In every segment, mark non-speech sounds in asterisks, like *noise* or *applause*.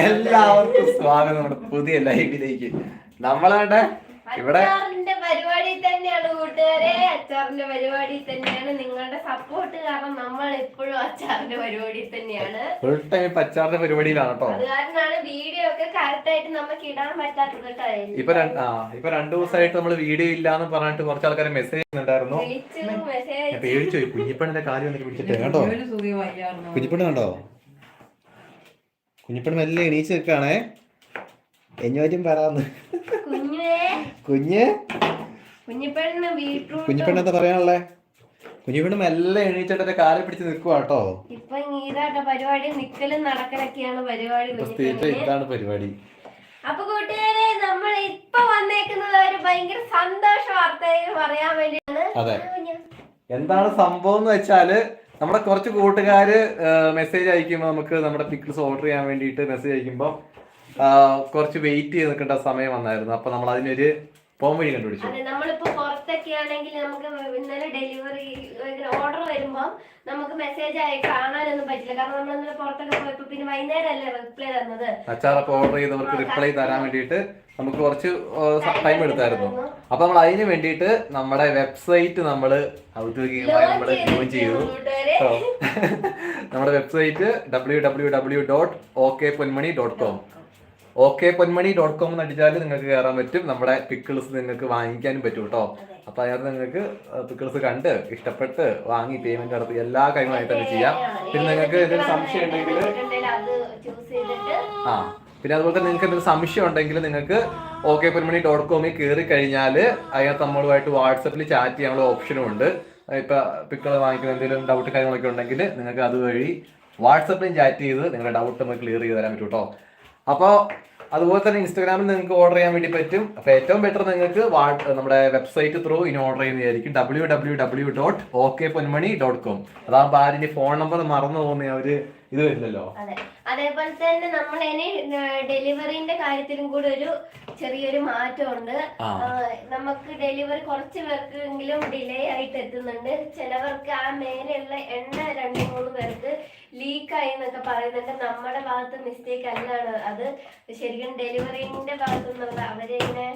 എല്ലാവർക്കും സ്വാഗതം നമ്മുടെ പുതിയ ലൈവിലേക്ക്. നമ്മളാട്ടെ ഇവിടെ അച്ചാറിന്റെ പരിപാടി തന്നെയാണ് കൂട്ടുകാരെ. അച്ചാറിന്റെ പരിപാടി തന്നെയാണ് നിങ്ങളുടെ സപ്പോർട്ട് കാരണം നമ്മൾ എപ്പോഴും അച്ചാറിന്റെ പരിപാടി തന്നെയാണ്. ഫുൾ ടൈം ഇപ്പൊ അച്ചാറിന്റെ പരിപാടിയിലാണ് കേട്ടോ അത് കാരണമാണ് വീഡിയോ ഒക്കെ കറക്റ്റ് ആയിട്ട് നമുക്ക് ഇടാൻ പറ്റാത്തത് കേട്ടോ ഇപ്പൊ ആ ഇപ്പൊ രണ്ടു ദിവസമായിട്ട് നമ്മൾ വീഡിയോ ഇല്ലാന്ന് പറഞ്ഞിട്ട് കുറച്ച് ആൾക്കാരെ മെസ്സേജ് ചെയ്യുന്നുണ്ടായിരുന്നു പേടിച്ചു കുഞ്ഞിപ്പണ്ണിന്റെ കാര്യം പിടിച്ചിട്ട് കേട്ടോ കുഞ്ഞിപ്പണ്ണ് കണ്ടോ? കുഞ്ഞിപ്പണ്ണ് മെല്ലെ എണീച്ച് നിൽക്കാണേ എഞ്ഞോറ്റും പറയാന്ന്. കുഞ്ഞേ. കുഞ്ഞ്? കുഞ്ഞിപ്പെണ്ണ് ബീട്രൂട്ട്. കുഞ്ഞിപ്പണ്ണ് എന്താ പറയാനുള്ളേ? കുഞ്ഞിപ്പണ്ണ് മെല്ലെ എണീച്ചിട്ട് കാലിൽ പിടിച്ച് നിൽക്കുക കേട്ടോ. ഇപ്പൊ പരിപാടി. നിക്കലും നടക്കലൊക്കെയാണ് പരിപാടി ഇതാണ് പരിപാടി. അപ്പൊ കൂട്ടുകാരെ നമ്മൾ ഇപ്പൊ വന്നേക്കുന്നത് ഒരു ഭയങ്കര സന്തോഷ വാർത്തയിൽ പറയാൻ വേണ്ടിയാണ്. അതെ. എന്താണ് സംഭവം എന്ന് വെച്ചാൽ നമ്മുടെ കുറച്ച് കൂട്ടുകാര് മെസ്സേജ് അയക്കുമ്പോൾ നമുക്ക് നമ്മുടെ പിക്കിൾസ് ഓർഡർ ചെയ്യാൻ വേണ്ടിയിട്ട് മെസ്സേജ് അയക്കുമ്പോൾ കുറച്ച് വെയിറ്റ് ചെയ്ത് നിൽക്കേണ്ട സമയം വന്നായിരുന്നു. അപ്പൊ നമ്മൾ അതിനൊരു പോം വഴി കണ്ടുപിടിച്ചു. അതെ നമ്മളിപ്പോ പുറത്തൊക്കെ ആണെങ്കിൽ നമുക്ക് ഇന്നലെ ഡെലിവറി ഓർഡർ വരുമ്പോ നമുക്ക് മെസ്സേജ് ആയി കാണാനൊന്നും പറ്റില്ല. കാരണം നമ്മൾ ഇന്നലെ പുറത്തൊക്കെ പോയപ്പോ പിന്നെ വൈകുന്നേരം അല്ലേ റിപ്ലൈ തന്നത്. അച്ചാറൊക്കെ ഓർഡർ ചെയ്തവർക്ക് റിപ്ലൈ തരാൻ വേണ്ടിയിട്ട് നമുക്ക് കുറച്ച് ടൈം എടുത്തായിരുന്നു. അപ്പൊ നമ്മൾ അതിന് വേണ്ടിയിട്ട് നമ്മുടെ വെബ്സൈറ്റ് നമ്മൾ ഔദ്യോഗികമായി നമ്മൾ ലോഞ്ച് ചെയ്തു. *laughs* നമ്മുടെ website W W W dot OK Ponmani dot com OK Ponmani dot com എന്ന് അടിച്ചാൽ നിങ്ങൾക്ക് കയറാൻ പറ്റും. നമ്മുടെ പിക്കിൾസ് നിങ്ങൾക്ക് വാങ്ങിക്കാനും പറ്റും കേട്ടോ അപ്പൊ അതിനകത്ത് നിങ്ങൾക്ക് പിക്കിൾസ് കണ്ട് ഇഷ്ടപ്പെട്ട് വാങ്ങി പേയ്മെന്റ് നടത്തി എല്ലാ കാര്യങ്ങളായിട്ട് തന്നെ ചെയ്യാം. പിന്നെ നിങ്ങൾക്ക് എന്തെങ്കിലും സംശയം ഉണ്ടെങ്കിൽ ആ പിന്നെ അതുപോലെ തന്നെ നിങ്ങൾക്ക് എന്തെങ്കിലും സംശയം ഉണ്ടെങ്കിൽ നിങ്ങൾക്ക് ഓക്കെ പൊന്മണി ഡോട്ട് കോമിൽ കയറി കഴിഞ്ഞാൽ അതിനകത്ത് നമ്മളുമായിട്ട് വാട്സപ്പിൽ ചാറ്റ് ചെയ്യാനുള്ള ഓപ്ഷനും ഉണ്ട്. ഇപ്പൊ പിക്കൾ വാങ്ങിക്കുന്ന എന്തെങ്കിലും ഡൗട്ട് കാര്യങ്ങളൊക്കെ ഉണ്ടെങ്കിൽ നിങ്ങൾക്ക് അതുവഴി വാട്സപ്പിലും ചാറ്റ് ചെയ്ത് നിങ്ങളുടെ ഡൗട്ട് നമുക്ക് ക്ലിയർ ചെയ്ത് തരാൻ പറ്റും കേട്ടോ അപ്പോൾ അതുപോലെ തന്നെ ഇൻസ്റ്റാഗ്രാമിൽ നിങ്ങൾക്ക് ഓർഡർ ചെയ്യാൻ വേണ്ടി പറ്റും. അപ്പോൾ ഏറ്റവും ബെറ്റർ നിങ്ങൾക്ക് നമ്മുടെ വെബ്സൈറ്റ് ത്രൂ ഇനി ഓർഡർ ചെയ്യുന്നതായിരിക്കും. W W W dot OK Ponmani dot com അതാകുമ്പോൾ ആരുടെ ഫോൺ നമ്പർ മറന്നു പോകുന്ന ഒരു ഇത് വരില്ലല്ലോ അതെ. അതേപോലെ തന്നെ നമ്മൾ ഇനി ഡെലിവറിന്റെ കാര്യത്തിലും കൂടെ ഒരു ചെറിയൊരു മാറ്റമുണ്ട്. നമുക്ക് ഡെലിവറി കുറച്ച് പേർക്കെങ്കിലും ഡിലേ ആയിട്ട് എത്തുന്നുണ്ട്. ചിലവർക്ക് ആ മേലെയുള്ള എണ്ണ രണ്ടു മൂന്ന് പേർക്ക് ലീക്ക് ആയി എന്നൊക്കെ പറയുന്നുണ്ട്. നമ്മുടെ ഭാഗത്ത് മിസ്റ്റേക്ക് അല്ലാണ് അത് ശരിക്കും ഡെലിവറിന്റെ ഭാഗത്തു നിന്നുള്ള അവരിങ്ങനെ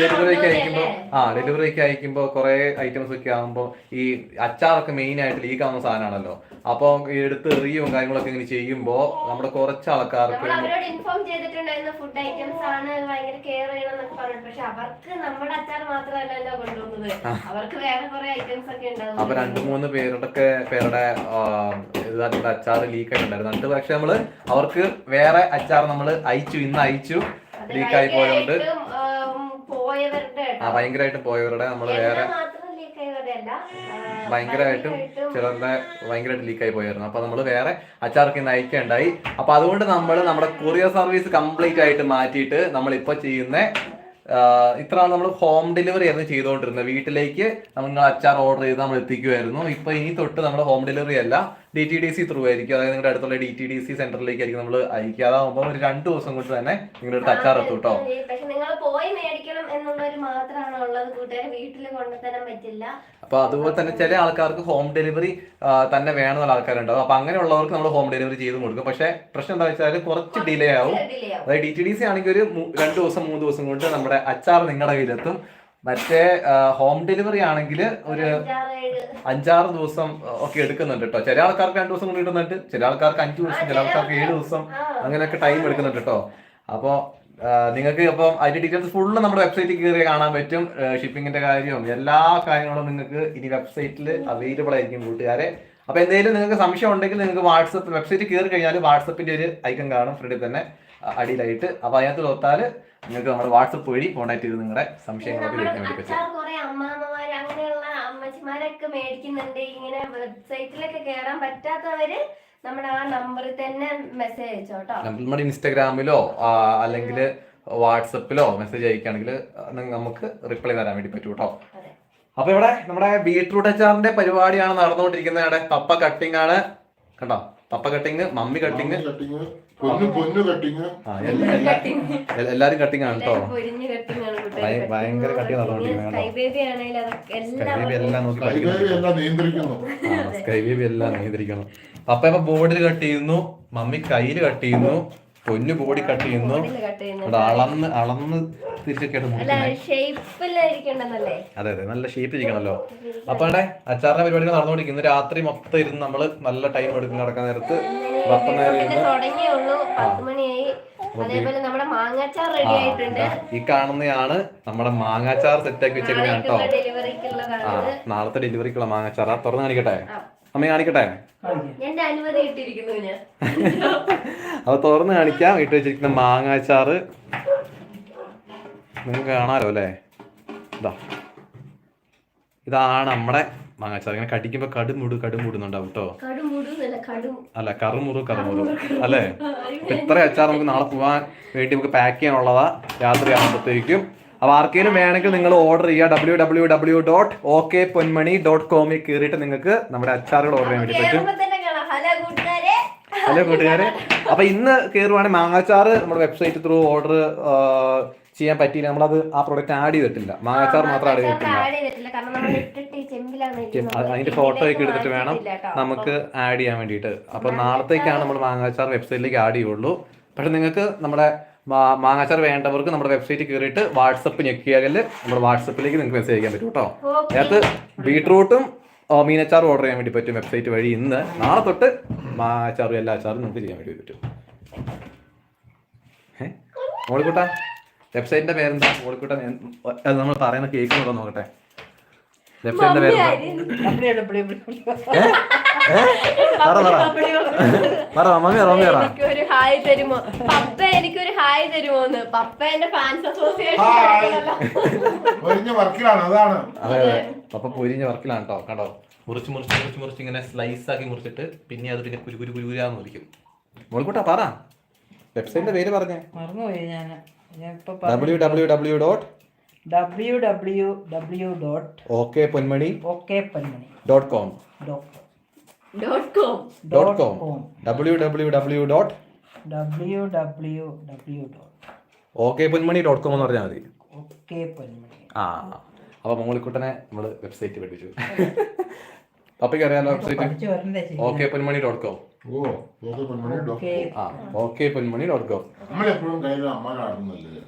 ഡെലിവറിക്ക്? അയക്കുമ്പോൾ ആ ഡെലിവറിക്ക് അയക്കുമ്പോൾ കുറെ ഐറ്റംസ് ഒക്കെ ആകുമ്പോൾ ഈ അച്ചാറൊക്കെ മെയിൻ ആയിട്ട് ലീക്ക് ആവുന്ന സാധനമാണല്ലോ. അപ്പോൾ എടുത്ത് എറിയും കാര്യങ്ങളൊക്കെ ഇങ്ങനെ ചെയ്യുമ്പോൾ നമ്മുടെ കുറച്ച് ആൾക്കാർക്ക് അവരോട് ഇൻഫോം ചെയ്തിട്ടുണ്ടായിരുന്ന ഫുഡ് ഐറ്റംസ് ആണ് ഭയങ്കര കെയർ ചെയ്യണം എന്നൊക്കെ പറഞ്ഞു പക്ഷെ അവർക്ക് നമ്മുടെ അച്ചാർ മാത്രമല്ലല്ലോ കൊണ്ടുവന്നത്. അവർക്ക് വേറെ കുറെ ഐറ്റംസ് ഒക്കെ ഉണ്ടാവും. അപ്പൊ രണ്ട് മൂന്ന് പേരുടെ ഇതായിട്ട് അച്ചാർ ലീക്ക് ഉണ്ടായിരുന്നു. എന്നിട്ട് പക്ഷെ നമ്മൾ അവർക്ക് വേറെ അച്ചാർ നമ്മൾ അയച്ചു ഇന്ന് അയച്ചു. ലീക്ക് ആയി പോയോണ്ട്. ആ ഭയങ്കരമായിട്ട് പോയവരുടെ നമ്മൾ വേറെ ഭയങ്കരമായിട്ടും ചിലരുടെ ഭയങ്കരമായിട്ട് ലീക്കായി പോയായിരുന്നു. അപ്പൊ നമ്മൾ വേറെ അച്ചാർക്ക് നയിക്കേണ്ടായി അപ്പോൾ അപ്പൊ അതുകൊണ്ട് നമ്മൾ നമ്മുടെ കൊറിയർ സർവീസ് കംപ്ലീറ്റ് ആയിട്ട് മാറ്റിയിട്ട് നമ്മൾ ഇപ്പൊ ചെയ്യുന്ന ഇത്ര നമ്മൾ ഹോം ഡെലിവറി ആയിരുന്നു ചെയ്തുകൊണ്ടിരുന്നത്. വീട്ടിലേക്ക് നമ്മൾ അച്ചാർ ഓർഡർ ചെയ്ത് നമ്മൾ എത്തിക്കുമായിരുന്നു ഇപ്പൊ ഇനി തൊട്ട് നമ്മൾ ഹോം ഡെലിവറി അല്ല D T D C through ആയിരിക്കും. അതായത് നിങ്ങളുടെ അടുത്തുള്ള ഡി ടി ഡി സി സെന്ററിലേക്ക് ആയിരിക്കും നമ്മൾ അയക്കുക. അതാകുമ്പോൾ ഒരു രണ്ട് ദിവസം കൊണ്ട് തന്നെ നിങ്ങളുടെ അടുത്ത് അച്ചാർ എത്തും കേട്ടോ നിങ്ങൾ പോയി മേടിക്കണം എന്നുള്ളൊരു മാത്രമാണ് ഉള്ളത്? കൂട്ടുകാരെ വീട്ടിൽ കൊണ്ടുതരാൻ പറ്റില്ല. അപ്പൊ അതുപോലെ തന്നെ ചില ആൾക്കാർക്ക് ഹോം ഡെലിവറി തന്നെ വേണമെന്നുള്ള ആൾക്കാരുണ്ടാവും. അപ്പൊ അങ്ങനെയുള്ളവർക്ക് നമ്മൾ ഹോം ഡെലിവറി ചെയ്ത് കൊടുക്കും. പക്ഷെ പ്രശ്നം എന്താ വെച്ചാൽ കുറച്ച് ഡിലേ ആവും. അതായത് ഡി ടി ഡി സി ആണെങ്കിൽ ഒരു രണ്ടു രണ്ട് ദിവസം മൂന്ന് ദിവസം കൊണ്ട് നമ്മുടെ അച്ചാർ നിങ്ങളുടെ കയ്യിലെത്തും. മറ്റേ ഹോം ഡെലിവറി ആണെങ്കിൽ ഒരു അഞ്ചാറ് ദിവസം ഒക്കെ എടുക്കുന്നുണ്ട് കേട്ടോ ചില ആൾക്കാർക്ക് രണ്ട് ദിവസം കൊണ്ട് കിട്ടുന്നുണ്ട്. ചില ആൾക്കാർക്ക് അഞ്ച് ദിവസം ചില ആൾക്കാർക്ക് ഏഴ് ദിവസം അങ്ങനെയൊക്കെ ടൈം എടുക്കുന്നുണ്ട് കേട്ടോ അപ്പോൾ നിങ്ങൾക്ക് അപ്പം അതിന്റെ ഡീറ്റെയിൽസ് ഫുള്ള് നമ്മുടെ വെബ്സൈറ്റിൽ കയറി കാണാൻ പറ്റും. ഷിപ്പിങ്ങിന്റെ കാര്യവും എല്ലാ കാര്യങ്ങളും നിങ്ങൾക്ക് ഇനി വെബ്സൈറ്റിൽ അവൈലബിൾ ആയിരിക്കും കൂട്ടുകാരെ. അപ്പൊ എന്തെങ്കിലും നിങ്ങൾക്ക് സംശയം ഉണ്ടെങ്കിൽ നിങ്ങൾക്ക് വാട്സപ്പ് വെബ്സൈറ്റ് കയറി കഴിഞ്ഞാൽ വാട്സപ്പിന്റെ ഒരു ഐക്കൺ കാണും ഫ്രണ്ടിൽ തന്നെ അടിയിലായിട്ട്. അപ്പൊ അതിനകത്ത് തൊട്ടാൽ നിങ്ങൾക്ക് നമ്മുടെ വാട്സപ്പ് വഴി കോൺടാക്ട് ചെയ്ത് നിങ്ങളുടെ സംശയങ്ങളൊക്കെ ചോദിക്കാൻ വേണ്ടി പറ്റും അങ്ങനെയുള്ള മേടിക്കുന്നുണ്ട്. ഇങ്ങനെ വെബ്സൈറ്റിലൊക്കെ കയറാൻ പറ്റാത്തവര് നമ്മുടെ ആ നമ്പറിൽ തന്നെ മെസ്സേജ് അയച്ചോട്ടോ നമ്മുടെ ഇൻസ്റ്റാഗ്രാമിലോ അല്ലെങ്കിൽ വാട്സപ്പിലോ മെസ്സേജ് അയക്കുകയാണെങ്കിൽ നമുക്ക് റിപ്ലൈ തരാൻ വേണ്ടി പറ്റും കേട്ടോ അപ്പൊ ഇവിടെ നമ്മുടെ ബീട്രൂട്ട് അച്ചാറിന്റെ പരിപാടിയാണ് നടന്നുകൊണ്ടിരിക്കുന്നത് ഇവിടെ. പപ്പ കട്ടിംഗ് ആണ്. കണ്ടോ? Papa cutting mummy cutting cutting Ponnu Ponnu cutting ആ എല്ലാ- എല്ലാ- എല്ലാരും കട്ടിങ് ആണ് കേട്ടോ പൊരിഞ്ഞ് കെട്ടിങ്ങാണ് ഭയ- ഭയങ്കര കട്ടിങ് നടന്നുകൊണ്ടിരിക്കുന്നത് സ്കൈബേബി എല്ലാം നോക്കി പഠിക്കുന്നു. കൈകാരി എല്ലാം നിയന്ത്രിക്കുന്നു. സ്കൈ എല്ലാം നിയന്ത്രിക്കണം പപ്പ ഇപ്പൊ ബോർഡിൽ കട്ട് ചെയ്യുന്നു. മമ്മി കയ്യിൽ കട്ട് ചെയ്യുന്നു. പൊന്നു ബോഡി കട്ട് ചെയ്യുന്നു. ഇവിടെ അളന്ന് അളന്ന് തിരിച്ചൊക്കെ അല്ല മുറിക്കുന്നത് ഷേപ്പിലായിരിക്കണ്ടെന്നല്ലേ അതെ അതെ. നല്ല ഷേപ്പ് ഇരിക്കണല്ലോ. അപ്പൊ അവിടെ അച്ചാറിന്റെ പരിപാടികൾ നടന്നുകൊണ്ടിരിക്കുന്നു. രാത്രി മൊത്തം ഇരുന്ന് നമ്മൾ നല്ല ടൈം എടുക്കും നടക്കാൻ നേരത്ത്. പത്ത് നേരം ഈ കാണുന്നതാണ് നമ്മുടെ മാങ്ങാച്ചാർ സെറ്റാക്കി വെച്ചേക്കുന്ന കേട്ടോ. ആ നാളത്തെ ഡെലിവറിക്കുള്ള മാങ്ങാച്ചാർ തുറന്നു തുറന്ന് കാണിക്കട്ടെ. അമ്മ കാണിക്കട്ടെ? അപ്പൊ തുറന്ന് കാണിക്കാം. ഇട്ട് വെച്ചിരിക്കുന്ന മാങ്ങാച്ചാറ്. നിങ്ങൾക്ക് കാണാലോ അല്ലേ? ഇതാ. ഇതാണ് നമ്മുടെ മാങ്ങാച്ചാർ ഇങ്ങനെ കടിക്കുമ്പോ കടുമുടു കടുമുടുന്നുണ്ടാവും കേട്ടോ. അല്ല കറുമുറു കറുമുറു. അല്ലേ? ഇത്ര അച്ചാർ നമുക്ക് നാളെ പോവാൻ വേണ്ടി നമുക്ക് പാക്ക് ചെയ്യാനുള്ളതാ. രാത്രി ആകുമ്പോഴത്തേക്കും അപ്പൊ ആർക്കെങ്കിലും വേണമെങ്കിൽ നിങ്ങൾ ഓർഡർ ചെയ്യുക W W W dot OK Ponmani dot കോമിൽ കയറിയിട്ട് നിങ്ങൾക്ക് നമ്മുടെ അച്ചാറുകൾ ഓർഡർ ചെയ്യാൻ വേണ്ടി പറ്റും. ഹലോ കൂട്ടുകാരെ. ഹലോ കൂട്ടുകാരെ. അപ്പൊ ഇന്ന് കയറുവാണെങ്കിൽ മാങ്ങാച്ചാറ് നമ്മുടെ വെബ്സൈറ്റ് ത്രൂ ഓർഡർ ചെയ്യാൻ പറ്റിയില്ല. നമ്മളത് ആ പ്രോഡക്റ്റ് ആഡ് ചെയ്തിട്ടില്ല. മാങ്ങാച്ചാർ മാത്രം ആഡ് ചെയ്തിട്ടില്ല. അതിന്റെ ഫോട്ടോ ഒക്കെ എടുത്തിട്ട് വേണം നമുക്ക് ആഡ് ചെയ്യാൻ വേണ്ടിയിട്ട്. അപ്പൊ നാളത്തേക്കാണ് നമ്മൾ മാങ്ങാച്ചാർ വെബ്സൈറ്റിലേക്ക് ആഡ് ചെയ്യുള്ളൂ. പക്ഷെ നിങ്ങൾക്ക് നമ്മുടെ മാങ്ങാച്ചാർ വേണ്ടവർക്ക് നമ്മുടെ വെബ്സൈറ്റ് കയറിയിട്ട് വാട്സപ്പ് ഞെക്കിയാൽ നമ്മുടെ വാട്സപ്പിലേക്ക് നിങ്ങൾക്ക് മെസ്സേജ് അയക്കാൻ പറ്റും കേട്ടോ. അതിനകത്ത് ബീട്രൂട്ടും മീനച്ചാറും ഓർഡർ ചെയ്യാൻ വേണ്ടി പറ്റും വെബ്സൈറ്റ് വഴി. ഇന്ന് നാളെ തൊട്ട് മാങ്ങാച്ചാറും എല്ലാ അച്ചാറും നമുക്ക് ചെയ്യാൻ വേണ്ടി പറ്റും. ഏഹ് മോളിക്കുട്ട? വെബ്സൈറ്റിന്റെ പേരെന്താ? മോളിക്കുട്ട നമ്മൾ പറയുന്ന കേൾക്കുന്നുണ്ടോ നോക്കട്ടെ. മമ്മി പറ എനിക്കൊരു ഹായ് തരുമോ? പപ്പ എനിക്കൊരു ഹായ് തരുമോന്ന്. പപ്പ എന്റെ ഫാൻസ് അസോസിയേഷൻ. വർക്കിലാണ് അതാണ്. അതെ അതെ. പപ്പ പൊരിഞ്ഞ വർക്കിലാണ് കേട്ടോ കണ്ടോ? മുറിച്ച് മുറിച്ച് മുറിച്ച് മുറിച്ച് ഇങ്ങനെ സ്ലൈസ് ആക്കി മുറിച്ചിട്ട് പിന്നെ അത് പിന്നെ കുരു കുരു കുരുകുരാന്ന് വിളിക്കും. മോളിക്കുട്ട പറ. വെബ്സൈറ്റിന്റെ പേര് പറഞ്ഞേ. മറന്നുപോയി ഞാൻ ഞാൻ ഇപ്പൊ W W W dot W W W dot OK Ponmani OK Ponmani dot com dot com dot com W W W dot W W W dot OK Ponmani dot com എന്ന് പറഞ്ഞാൽ മതി. ഓക്കെ പൊന്മണി ആ അപ്പൊ മോളിക്കുട്ടനെ നമ്മൾ website പഠിപ്പിച്ചു. *laughs* പപ്പയ്ക്ക് അറിയാലോ website OK Ponmani dot com oh OK Ponmani OK ആ ഓക്കെ പൊന്മണി ഡോട്ട് കോം. നമ്മളെപ്പോഴും കയ്യിൽ അമ്മ കാണുന്നില്ലേ?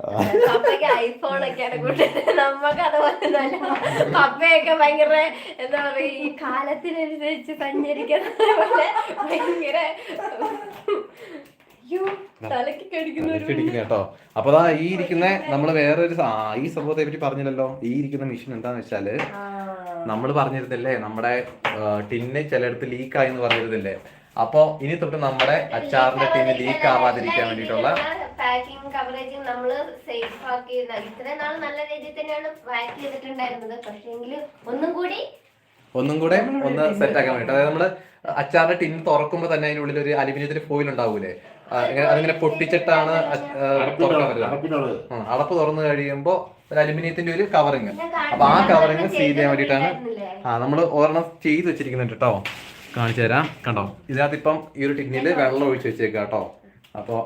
പപ്പയ്ക്ക് ഐഫോൺ ഒക്കെയാണ് കൂട്ടുന്നത് നമുക്ക് അതുപോലെ പപ്പയൊക്കെ ഭയങ്കര എന്താ പറയാ ഈ കാലത്തിനനുസരിച്ച് സഞ്ചരിക്കുന്ന പോലെ ഭയങ്കര അയ്യോ തലക്ക് കടിക്കുന്ന ഒരു ഇരിക്കുന്ന കേട്ടോ. അപ്പൊ അതാ ഈ ഇരിക്കുന്ന നമ്മൾ വേറൊരു ഒരു ആ, ഈ സംഭവത്തെ പറ്റി പറഞ്ഞില്ലല്ലോ. ഈ ഇരിക്കുന്ന മിഷൻ എന്താന്ന് വെച്ചാൽ നമ്മൾ നമ്മൾ പറഞ്ഞിരുന്നില്ലേ നമ്മുടെ ടിന്ന് ചിലയിടത്ത് ലീക്ക് ആയി എന്ന് പറഞ്ഞിരുന്നില്ലേ. അപ്പൊ ഇനി തൊട്ട് നമ്മുടെ അച്ചാറിന്റെ ടീം ലീക്ക് ആവാതിരിക്കാൻ വേണ്ടിട്ടുള്ള പാക്കിംഗ് കവറേജും നമ്മൾ സേഫ് ആക്കി ഇത്രയും നാൾ നല്ല രീതിയിൽ തന്നെയാണ് പാക്ക് ചെയ്തിട്ടുണ്ടായിരുന്നത്. പക്ഷേങ്കിൽ ഒന്നും കൂടി ഒന്നും കൂടെ ഒന്ന് സെറ്റ് ആക്കാൻ വേണ്ടി അതായത് നമ്മൾ അച്ചാറിന്റെ ടിൻ തുറക്കുമ്പോൾ തന്നെ അതിന്റെ ഉള്ളിൽ ഒരു അലുമിനിയത്തിന്റെ ഫോയിൽ ഉണ്ടാവൂലേ അതിങ്ങനെ പൊട്ടിച്ചിട്ടാണ് തുറക്കാൻ അടപ്പിനോട് അടപ്പ് തുറന്നു കഴിയുമ്പോ ഒരു അലുമിനിയത്തിന്റെ ഒരു കവറിങ് അപ്പൊ ആ കവറിങ് സീൽ ചെയ്യാൻ വേണ്ടിയിട്ടാണ് ആ നമ്മൾ ഒരെണ്ണം ചെയ്ത് വെച്ചിരിക്കുന്നുണ്ട് കേട്ടോ കാണിച്ചു തരാം. കണ്ടോ? ഇതിനകത്ത് ഇപ്പം ഈ ഒരു ടിന്നിൽ വെള്ളം ഒഴിച്ച് വെച്ചേക്കാം കേട്ടോ. അപ്പോൾ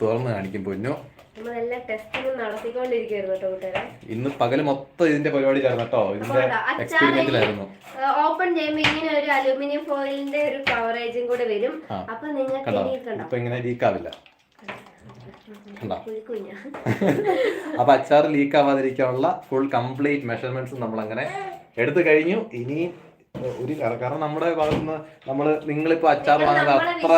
തുറന്ന് കാണിക്കും പൊന്നു. ഇന്ന് പകൽ മൊത്തം ഇതിന്റെ പരിപാടി ചേർന്ന് കേട്ടോ ഇതിന്റെ എക്സ്പെരിമെന്റിലായിരുന്നു ഓപ്പൺ ചെയ്യുമ്പോൾ ഇങ്ങനെ ഒരു അലൂമിനിയം ഫോയിലിന്റെ ഒരു കവറേജും കൂടെ വരും. അപ്പൊ നിങ്ങൾക്ക് ഇങ്ങനെ ലീക്ക് ആവില്ല. അപ്പൊ അച്ചാർ ലീക്ക് ആവാതിരിക്കാനുള്ള ഫുൾ കംപ്ലീറ്റ് മെഷർമെന്റ്സ് നമ്മൾ അങ്ങനെ എടുത്തു കഴിഞ്ഞു. ഇനി ഒരു കാര- കാരണം നമ്മുടെ ഭാഗത്തുനിന്ന് നമ്മൾ നിങ്ങളിപ്പോ അച്ചാർ വാങ്ങുന്നത് അത്ര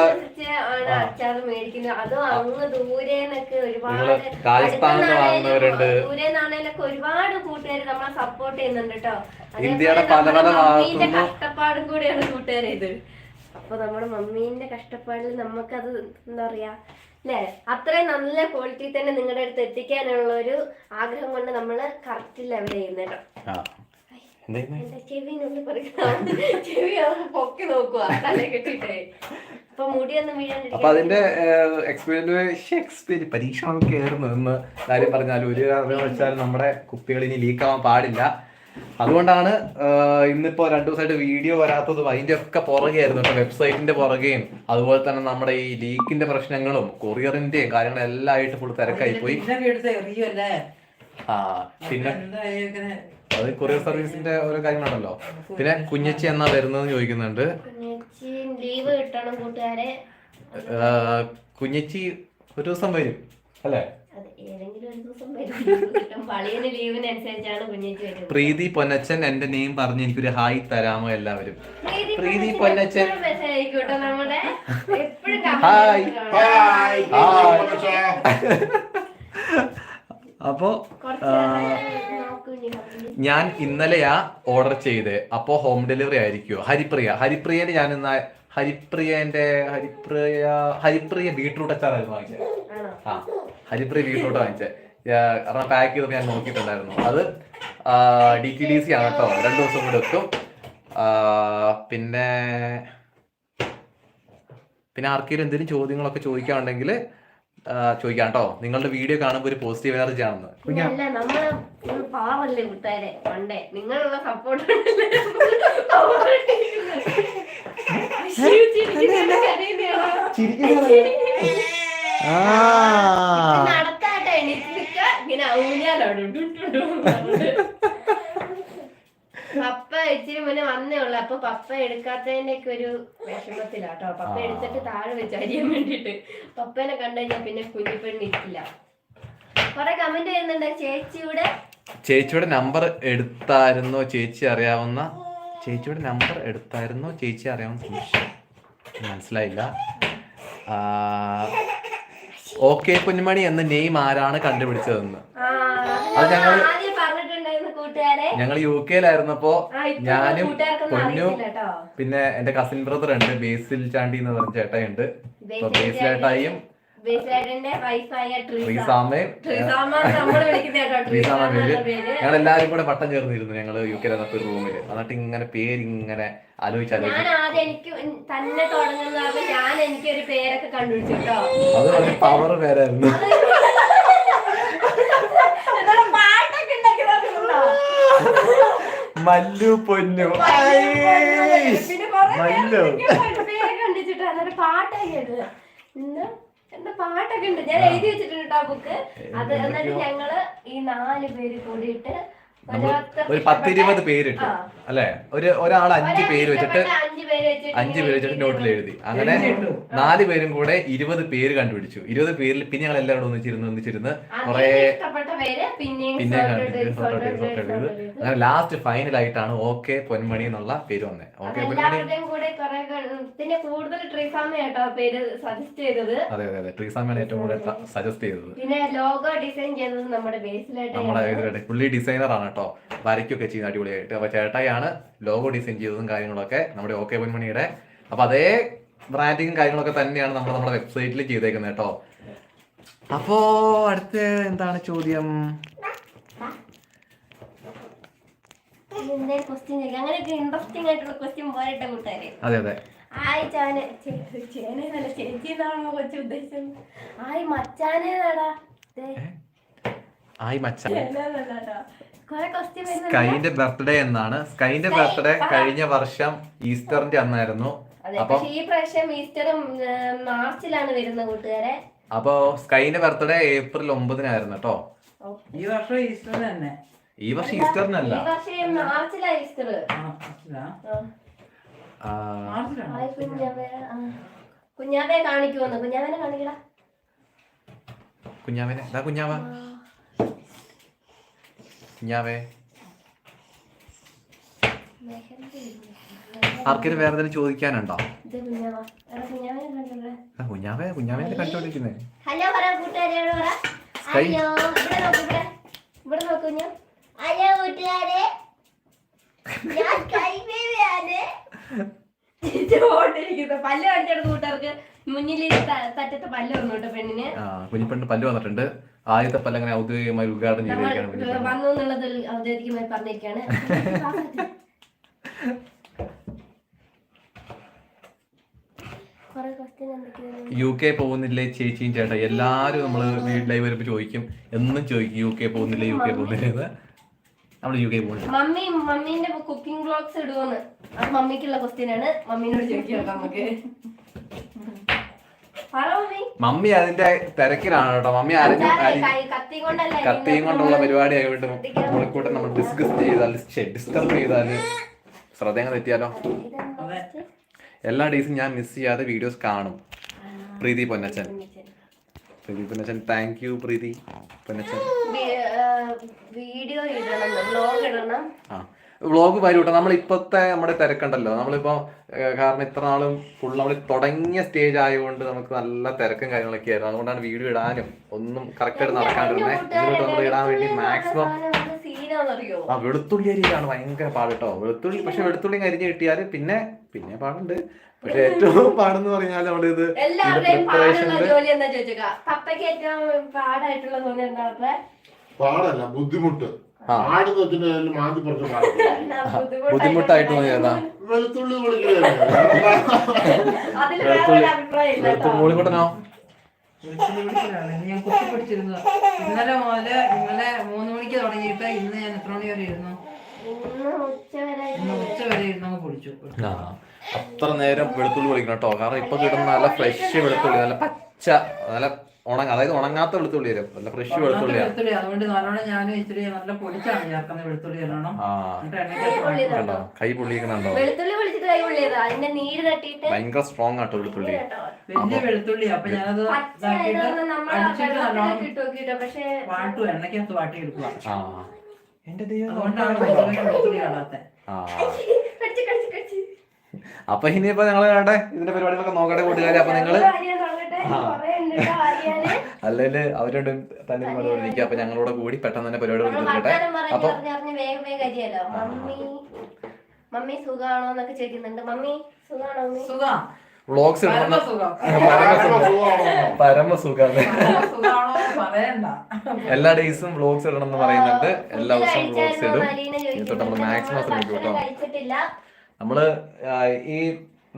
നിങ്ങൾ രാജസ്ഥാനിൽ നിന്ന് വാങ്ങുന്നവരുണ്ട്. ഒരുപാട് കൂട്ടുകാർ നമ്മളെ സപ്പോർട്ട് ചെയ്യുന്നുണ്ട് കേട്ടോ ഇന്ത്യയുടെ പല പല ഭാഗത്തുനിന്ന് കഷ്ടപ്പാടും കൂടെയാണ് കൂട്ടുകാരെ ഇത് അപ്പൊ നമ്മുടെ മമ്മീന്റെ കഷ്ടപ്പാടിൽ നമുക്കത് എന്താ പറയാ അല്ലേ അത്രയും നല്ല ക്വാളിറ്റി തന്നെ നിങ്ങളുടെ അടുത്ത് എത്തിക്കാനുള്ള ഒരു ആഗ്രഹം കൊണ്ട് നമ്മൾ കറക്റ്റ് ലെവൽ ചെയ്യുന്നത് അപ്പൊ മുടിയൊന്നും അപ്പൊ വീഴാണ്ടിരിക്കാൻ അതിന്റെ എക്സ്പീരിയൻസ് പരീക്ഷണമൊക്കെ കയറുന്നു എന്ന് കാര്യം പറഞ്ഞാൽ ഒരു കാരണം വെച്ചാൽ നമ്മുടെ കുപ്പികൾ ഇനി ലീക്ക് ആവാൻ പാടില്ല. അതുകൊണ്ടാണ് ഇന്നിപ്പോ രണ്ടു ദിവസമായിട്ട് വീഡിയോ വരാത്തതും അതിന്റെ ഒക്കെ പുറകെയായിരുന്നു കേട്ടോ വെബ്സൈറ്റിന്റെ പുറകെയും. അതുപോലെ തന്നെ നമ്മുടെ ഈ ലീക്കിന്റെ പ്രശ്നങ്ങളും കൊറിയറിന്റെയും കാര്യങ്ങളും എല്ലാം ആയിട്ട് ഫുൾ തിരക്കായി പോയി ആ പിന്നെ അത് കൊറിയർ സർവീസിന്റെ ഓരോ കാര്യങ്ങളുണ്ടല്ലോ. പിന്നെ കുഞ്ഞച്ചി എന്നാ വരുന്നതെന്ന് ചോദിക്കുന്നുണ്ട്. ലീവ് കിട്ടണം കൂട്ടുകാരെ. കുഞ്ഞച്ചി ഒരു ദിവസം വരും അല്ലേ? വരുന്നത്. പ്രീതി പൊന്നച്ചൻ എന്റെ നെയിം പറഞ്ഞ് എനിക്കൊരു ഹായ് തരാമോ എല്ലാവരും. പ്രീതി പൊന്നച്ചൻ *laughs* ഹായ്. ഹായ്. *laughs* അപ്പോ. ഞാൻ ഇന്നലെയാ ഓർഡർ ചെയ്ത്. അപ്പോ ഹോം ഡെലിവറി ആയിരിക്കുമോ ഹരിപ്രിയ. ഹരിപ്രിയന്റെ ഞാൻ ഇന്ന് ഹരിപ്രിയന്റെ ഹരിപ്രിയ ഹരിപ്രിയ ബീട്രൂട്ട് അച്ചാറായിരുന്നു വാങ്ങിച്ചത് ആ ഹരിപ്രിയ ബീട്രൂട്ട് വാങ്ങിച്ചത് കാരണം പാക്ക് ചെയ്തപ്പോൾ ഞാൻ നോക്കിയിട്ടുണ്ടായിരുന്നു. അത് ഡി ടി ഡി സി ആണ് കേട്ടോ. രണ്ടു ദിവസം കൂടെ എത്തും. പിന്നെ പിന്നെ ആർക്കെങ്കിലും എന്തെങ്കിലും ചോദ്യങ്ങളൊക്കെ ചോദിക്കാനുണ്ടെങ്കിൽ ചോദിക്കാം കേട്ടോ. നിങ്ങളുടെ വീഡിയോ കാണുമ്പോൾ ഒരു പോസിറ്റീവ് എനർജി ആണെന്ന്. നമ്മൾ full പാവല്ലേ കൂട്ടുകാരെ പണ്ടേ നിങ്ങളുള്ള സപ്പോർട്ട് നടത്താട്ടെ എണീറ്റ് നിക്ക ഇങ്ങനെ ഊഞ്ഞാലോടും പപ്പ ഇച്ചിരി മുന്നേ വന്നേ ഉള്ളു. അപ്പൊ പപ്പ എടുക്കാത്തതിന്റെ ഒക്കെ ഒരു വിഷമത്തിലാട്ടോ. പപ്പ എടുത്തിട്ട് താഴെ വെച്ച് അരിയാൻ വേണ്ടിട്ട് പപ്പേനെ കണ്ടു കഴിഞ്ഞാൽ പിന്നെ കുഞ്ഞിപ്പെണ്ണി ഇരിക്കില്ല. കൊറേ കമന്റ് വരുന്നുണ്ട്. ചേച്ചിയുടെ ചേച്ചിയുടെ നമ്പർ എടുത്തായിരുന്നോ? ചേച്ചി അറിയാവുന്ന ചേച്ചിയുടെ നമ്പർ എടുത്തായിരുന്നോ? ചേച്ചി അറിയാവുന്ന സംശയം മനസ്സിലായില്ല. ഓക്കെ കുഞ്ഞുമണി എന്ന നെയിം ആരാണ് കണ്ടുപിടിച്ചതെന്ന്? അത് ഞങ്ങൾ കൂട്ടുകാരെ? ഞങ്ങൾ യു കെയിലായിരുന്നപ്പോ ഞാനും പൊന്നു പിന്നെ എന്റെ കസിൻ ബ്രദർ ഉണ്ട് ബേസിൽ ചാണ്ടി എന്ന് പറഞ്ഞ ചേട്ടായുണ്ട് അപ്പൊ ബേസിൽ *laughs* പേര്. ഞങ്ങൾ എല്ലാരും കൂടെ വട്ടം ചേർന്നിരുന്നു ഞങ്ങൾ യു കെ ഒരു റൂമിൽ എന്നിട്ട് ഇങ്ങനെ പേര് ഇങ്ങനെ ആലോചിച്ച്. ഞാൻ ആലോചിച്ച് ആദ്യം എനിക്ക് തന്നെ തുടങ്ങുന്ന കാരണം ഞാൻ എനിക്കൊരു പേരൊക്കെ കണ്ടുപിടിച്ചു കേട്ടോ. അത് പവർ പേരായിരുന്നു *laughs* എന്നിട്ട് പാട്ടൊക്കെ ഉണ്ടാക്കി തന്നിട്ടുണ്ടോ? മല്ലു പൊന്നു. മല്ലു പാട്ടൊക്കെ ഉണ്ട് എന്താ എന്താ പാട്ടൊക്കെ ഉണ്ട് ഞാൻ എഴുതി വെച്ചിട്ടുണ്ട് ആ ബുക്ക്. അത് എന്നിട്ട് ഞങ്ങൾ ഈ നാല് പേര് കൂടിയിട്ട് ഒരു പത്തിരുപത് പേരിട്ടു. അല്ലെ? ഒരു ഒരാൾ അഞ്ച് പേര് വെച്ചിട്ട് അഞ്ച് പേര് വെച്ചിട്ട് അഞ്ച് പേര് വെച്ചിട്ട് നോട്ടിൽ എഴുതി. അങ്ങനെ. നാല് പേരും കൂടെ ഇരുപത് പേര് കണ്ടുപിടിച്ചു. ഇരുപത് പേരിൽ പിന്നെ ഞങ്ങൾ എല്ലാവരും ഒന്നിച്ചിരുന്ന് ഒന്നിച്ചിരുന്ന് കുറെ പേര് പിന്നെ. അങ്ങനെ ലാസ്റ്റ് ഫൈനൽ ആയിട്ടാണ് ഓക്കെ പൊന്മണി എന്നുള്ള പേര് വന്നത് ഓക്കെ പൊന്മണി അതെല്ലാവരുടെയും കൂടെ പിന്നെ കൂടുതൽ ട്രീസാമ കേട്ടോ പേര് സജസ്റ്റ് ചെയ്തത്. അതെ അതെ അതെ. ട്രീസാമാണ് ഏറ്റവും കൂടുതൽ സജസ്റ്റ് ചെയ്തത്. പിന്നെ ലോഗോ ഡിസൈൻ ചെയ്തത് നമ്മുടെ ബേസിലായിട്ട് നമ്മുടെ. പുള്ളി ഡിസൈനർ ആണ് കേട്ടോ വരയ്ക്കൊക്കെ ചെയ്യുന്ന അടിപൊളിയായിട്ട്. അപ്പൊ ചേട്ടായാണ് ലോഗോ ഡിസൈൻ ചെയ്തതും കാര്യങ്ങളൊക്കെ നമ്മുടെ ഓക്കെ പൊന്മണിയുടെ. അപ്പൊ അതേ ബ്രാൻഡിങ്ങും കാര്യങ്ങളൊക്കെ തന്നെയാണ് നമ്മൾ നമ്മുടെ വെബ്സൈറ്റിൽ ചെയ്തേക്കുന്നത് കേട്ടോ അപ്പോ അടുത്ത എന്താണ് ചോദ്യം? അങ്ങനെയൊക്കെ ഇൻട്രസ്റ്റിംഗ് ആയിട്ടുള്ള ക്വസ്റ്റ്യൻ പോരട്ടെ കൂട്ടുകാരെ. അതെ അതെ. ആയി ചാനെ ചേനെ നല്ല ചേച്ചി എന്നാണോ കൊച്ചു ഉദ്ദേശം ആയി മച്ചാനെ നടാ ആയി സ്കൈന്റെ ബർത്ത്ഡേ എന്നാണ്. സ്കൈന്റെ ബർത്ത്ഡേ കഴിഞ്ഞ വർഷം ഈസ്റ്ററിന്റെ അന്നായിരുന്നു. അപ്പൊ ഈ പ്രാവശ്യം ഈസ്റ്ററും മാർച്ചിലാണ് വരുന്ന കൂട്ടുകാരെ. അപ്പൊ സ്കൈന്റെ ബർത്ത്ഡേ ഏപ്രിൽ ഒമ്പതിനായിരുന്നു കേട്ടോ. ഈ വർഷം ഈസ്റ്റർ തന്നെ. ഈ വർഷം ഈസ്റ്ററിനല്ല. കുഞ്ഞാവേ കാണിക്കുമെന്ന് കുഞ്ഞാവേനെ കാണിക്കടാ. കുഞ്ഞാവനെ ഇതാ കുഞ്ഞാവ കുഞ്ഞാവേ ആർക്കെങ്കിലും വേറെ എന്തെങ്കിലും ചോദിക്കാനുണ്ടോ? കുഞ്ഞാവേ. കുഞ്ഞാവ കണ്ടോണ്ടിരിക്കുന്നേ ഹലോ. പറ കൂട്ടുകാരിയോട് പറ. ഹലോ ഇവിടെ നോക്ക് ഇവിടെ. ഇവിടെ നോക്കൂ ഞാൻ ഹലോ കൂട്ടുകാരെ. പല്ല് കാണിച്ചെടുത്ത കൂട്ടുകാർക്ക്. മുന്നിൽ ഈ ത- തറ്റത്തെ പല്ല് വന്നു കേട്ടോ പെണ്ണിന്. ആ കുഞ്ഞിപ്പെണ്ണ് പല്ല് വന്നിട്ടുണ്ട്. ആദ്യത്തെ പല്ല് അങ്ങനെ ഔദ്യോഗികമായി ഉദ്ഘാടനം ചെയ്തിരിക്കുകയാണ് വന്നു എന്നുള്ളത് ഔദ്യോഗികമായി പറഞ്ഞിരിക്കുകയാണ് *laughs* കുറെ ക്വസ്റ്റ്യൻ എന്തൊക്കെയാണ് യു കെ പോകുന്നില്ലേ ചേച്ചിയും ചേട്ടാ? എല്ലാരും നമ്മൾ ലൈവ് വരുമ്പോ ചോദിക്കും. എന്നും ചോദിക്കും യു കെ പോകുന്നില്ലേ? യു കെ പോകുന്നില്ലേ? നമ്മൾ നമ്മൾ യു കെ പോകുന്നില്ല? മമ്മി മമ്മീന്റെ കുക്കിംഗ് ബ്ലോഗ്സ് ഇടുവോന്ന്. അത് മമ്മിക്കുള്ള ക്വസ്റ്റ്യൻ ആണ്. മമ്മീനോട് ചോദിക്കാം നമുക്ക്. മമ്മി. അതിന്റെ തിരക്കിലാണ് കേട്ടോ. മമ്മി കത്തിയും കൊണ്ടുള്ള പരിപാടി ആയതുകൊണ്ട് നമ്മളിക്കൂടെ നമ്മൾ ഡിസ്കസ് ചെയ്താൽ ഡിസ്റ്റർബ് ചെയ്താൽ ശ്രദ്ധ തെറ്റിയാലോ? എല്ലാ ഡേയ്സും ഞാൻ മിസ് ചെയ്യാതെ വീഡിയോസ് കാണും. Preethi Ponnachan. Preethi Ponnachan thank you Preethi Ponnachan. Video ഇടണം ബ്ലോഗ് ഇടണം. ആ. വ്ളോഗ് വരും കേട്ടോ നമ്മൾ ഇപ്പോഴത്തെ നമ്മുടെ തിരക്കുണ്ടല്ലോ. നമ്മളിപ്പോൾ കാരണം ഇത്ര നാളും ഫുൾ നമ്മൾ തുടങ്ങിയ സ്റ്റേജ് ആയതുകൊണ്ട് നമുക്ക് നല്ല തിരക്കും കാര്യങ്ങളൊക്കെ ആയിരുന്നു. അതുകൊണ്ടാണ് വീഡിയോ ഇടാനും ഒന്നും കറക്റ്റായിട്ട് നടക്കാണ്ടിരുന്നത് ഇതിലോട്ട് നമ്മൾ ഇടാൻ വേണ്ടി മാക്സിമം ആ വെളുത്തുള്ളി അരിയാണ് ഭയങ്കര പാട് കേട്ടോ വെളുത്തുള്ളി പക്ഷെ വെളുത്തുള്ളി അരിഞ്ഞ് കിട്ടിയാൽ പിന്നെ പിന്നെ പാടുണ്ട്. പക്ഷെ ഏറ്റവും പാടെന്ന് പറഞ്ഞാൽ നമ്മുടെ ഇത് പാടല്ല ബുദ്ധിമുട്ട്. ആട് തൊച്ചിന്റെ മാന്തി പറിച്ച ബുദ്ധിമുട്ടായിട്ട് തോന്നിയതാ. വെളുത്തുള്ളി കുളിക്കുകയാണ് അതിൽ വേറെ ഒരു അഭിപ്രായം ഇല്ല കേട്ടോ. മോളിക്കൂട്ടനോ വെളുത്തുള്ളി പിടിക്കലാണ്. ഇന്ന് ഞാൻ കുത്തി പിടിച്ചിരുന്നു ഇന്നലെ മുതൽ ഇന്നലെ മൂന്ന് മണിക്ക് തുടങ്ങിയിട്ട് ഇന്ന് ഞാൻ എത്ര മണി വരെ ഇരുന്നു ഉച്ച വരെ ഇരുന്നു ആ. അത്ര നേരം വെളുത്തുള്ളി പൊളിക്കണം കേട്ടോ. കാരണം ഇപ്പൊ കിട്ടുന്ന നല്ല ഫ്രഷ് വെളുത്തുള്ളി നല്ല പച്ച നല്ല ഉണങ്ങ അതായത് ഉണങ്ങാത്ത വെളുത്തുള്ളി വരും. നല്ല ഫ്രഷ് വെളുത്തുള്ളിയാണ് വെളുത്തുള്ളി. അതുകൊണ്ട് നല്ലോണം ഞാനും ഇച്ചിരി നല്ല പൊടിച്ചാണ് ചേർക്കുന്നത് വെളുത്തുള്ളി നല്ലോണം. ആ. എന്നിട്ട് എണ്ണയ്ക്കകത്ത് വഴറ്റി കണ്ടോ? കൈ പൊള്ളിക്കണുണ്ടോ വെളുത്തുള്ളി പൊളിച്ചിട്ട് കൈ പൊള്ളിയതാ. അതിന്റെ നീര് തട്ടിയിട്ട് ഭയങ്കര സ്ട്രോങ് ആട്ടോ വെളുത്തുള്ളി. വലിയ വെളുത്തുള്ളി. അപ്പൊ ഞാനത് പച്ച ഇതാക്കിയിട്ട് ആയതുകൊണ്ട് നമ്മൾ അടിച്ചിട്ട് നല്ലോണം വെള്ളത്തിലൊക്കെ ഇട്ട് നോക്കിട്ടോ പക്ഷെ വാട്ടും എണ്ണയ്ക്കകത്ത് വാട്ടി എടുക്കുക. ആ. എന്റെ ദൈവം അതുകൊണ്ടാണ് വെളുത്തുള്ളി വെളുത്തുള്ളി കാണാത്തത് ആ. കടിച്ച് കടിച്ച് കടിച്ച്. അപ്പൊ ഇനിയിപ്പോ ഞങ്ങൾ വേണ്ടേ? ഇതിന്റെ പരിപാടികളൊക്കെ നോക്കട്ടെ കൂട്ടുകാരെ. അപ്പൊ നിങ്ങൾ അല്ലെങ്കിൽ അവരോട് തന്നെ പരിപാടി ഇരിക്കുക അപ്പൊ ഞങ്ങളോട് കൂടി പെട്ടെന്ന് തന്നെ പരിപാടികൾ തീർക്കട്ടെ. അപ്പൊ പറഞ്ഞ് പറഞ്ഞ് വേഗം വേഗം മമ്മി മമ്മി സുഖാണോ എന്നൊക്കെ ചോദിക്കുന്നുണ്ട്. മമ്മി സുഖാണോ മമ്മി? സുഖം. വ്ളോഗ്സ് പരമസുഖാണ്. എല്ലാ ഡേയ്സും വ്ളോഗ്സ് ഇടണം എന്ന് പറയുന്നുണ്ട്. എല്ലാ ദിവസവും വ്ളോഗ്സ് ഇടും. തൊട്ട് നമ്മൾ മാക്സിമം ശ്രമിക്കും കേട്ടോ. നമ്മൾ ഈ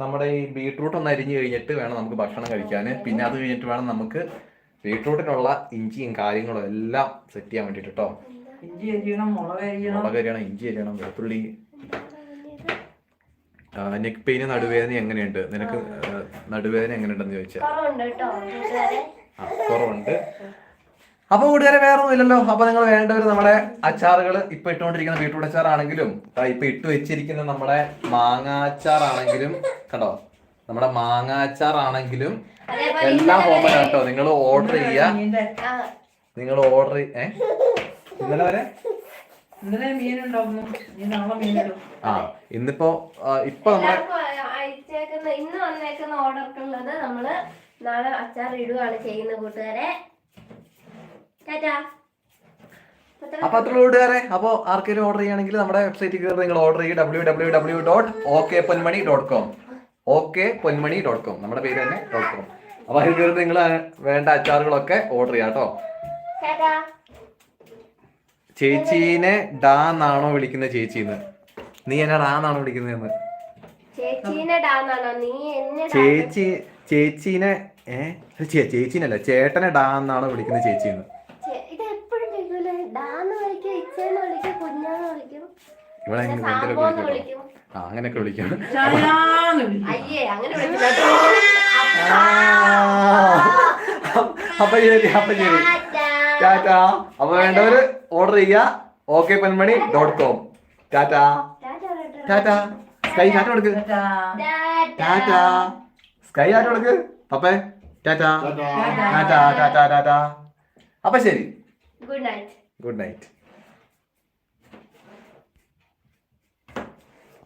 നമ്മുടെ ഈ ബീട്രൂട്ട് ഒന്ന് അരിഞ്ഞു കഴിഞ്ഞിട്ട് വേണം നമുക്ക് ഭക്ഷണം കഴിക്കാൻ പിന്നെ അത് കഴിഞ്ഞിട്ട് വേണം നമുക്ക് ബീട്രൂട്ടിനുള്ള ഇഞ്ചിയും കാര്യങ്ങളും എല്ലാം സെറ്റ് ചെയ്യാൻ വേണ്ടിട്ട് കേട്ടോ ഇഞ്ചി അരിയണം മുളക് അരിയണം. മുളക് അരിയണം ഇഞ്ചി അരിയണം വെളുത്തുള്ളി. നെക്ക് പെയിന് നടുവേദന എങ്ങനെയുണ്ട്? നിനക്ക് നടുവേദന എങ്ങനെയുണ്ടെന്ന് ചോദിച്ചാൽ കുറവുണ്ട്. കേട്ടോ കൂട്ടുകാരെ ആ കുറവുണ്ട് അപ്പൊ കൂടുതലും വേറെ ഒന്നും ഇല്ലല്ലോ അപ്പൊ നിങ്ങൾ വേണ്ടവർ നമ്മുടെ അച്ചാറുകൾ ഇപ്പൊ ഇട്ടുകൊണ്ടിരിക്കുന്ന ബീട്രൂട്ട് അച്ചാറാണെങ്കിലും ദാ ഇപ്പൊ ഇട്ട് വെച്ചിരിക്കുന്ന നമ്മുടെ മാങ്ങാച്ചാറാണെങ്കിലും കണ്ടോ? നമ്മുടെ മാങ്ങാച്ചാറാണെങ്കിലും എല്ലാം ഹോമൻ കേട്ടോ. നിങ്ങൾ ഓർഡർ ചെയ്യുക നിങ്ങൾ ഓർഡർ ഏ? ഇന്നലെ വരെ? ആ ഇന്നിപ്പോ ഇപ്പൊ അയച്ചേക്കുന്ന ഇന്ന് വന്നേക്കുന്ന ഓർഡർക്കുള്ളത് നമ്മൾ നാളെ അച്ചാർ ഇടുകയാണ് ചെയ്യുന്ന കൂട്ടുകാരെ. അപ്പൊ അത്ര കൂട്ടുകാരെ അപ്പൊ ആർക്കെങ്കിലും ഓർഡർ ചെയ്യണമെങ്കിൽ നമ്മുടെ വെബ്സൈറ്റിൽ കയറി നിങ്ങൾ ഓർഡർ ചെയ്യുക. W W W dot OK Ponmani dot com OK Ponmani dot com നമ്മുടെ പേര് തന്നെ. ഡോട്ട് കോം അപ്പൊ അതിൽ കയറി നിങ്ങൾ വേണ്ട അച്ചാറുകളൊക്കെ ഓർഡർ ചെയ്യാം കേട്ടോ. ചേച്ചീനെ ഡാ എന്നാണോ വിളിക്കുന്നത് ചേച്ചിന്ന്? നീ എന്നെ ഡാ എന്നാണോ വിളിക്കുന്നതെന്ന്? ചേച്ചി ചേച്ചീനെ ഏ ചേച്ചീനല്ല ചേട്ടനെ ഡാ എന്നാണോ വിളിക്കുന്നത് ചേച്ചിന്ന് ചേ- ഇത് എപ്പോഴും കേൾക്കൂലേ ഡാന്ന് വിളിക്കും? ഇച്ചേന്ന് വിളിക്കും കുഞ്ഞാന്ന് വിളിക്കും. ഇവിടെ പിന്നെ എന്തെങ്കിലും സാമ്പോന്ന് വിളിക്കും വിളിക്കും. ആ അങ്ങനെയൊക്കെ വിളിക്കും. അയ്യേ അങ്ങനെ. അപ്പൊ ശരി അപ്പൊ ശരി. ടാറ്റാ. അപ്പൊ വേണ്ടവര് ഓർഡർ ചെയ്യുക OK Ponmani dot com tata. Tata sky tata. കൊടുക്ക്. ടാറ്റാ. Sky tata. കൊടുക്ക്. പപ്പേ tata. Tata. Tata tata tata. അപ്പൊ ശരി. Good night good night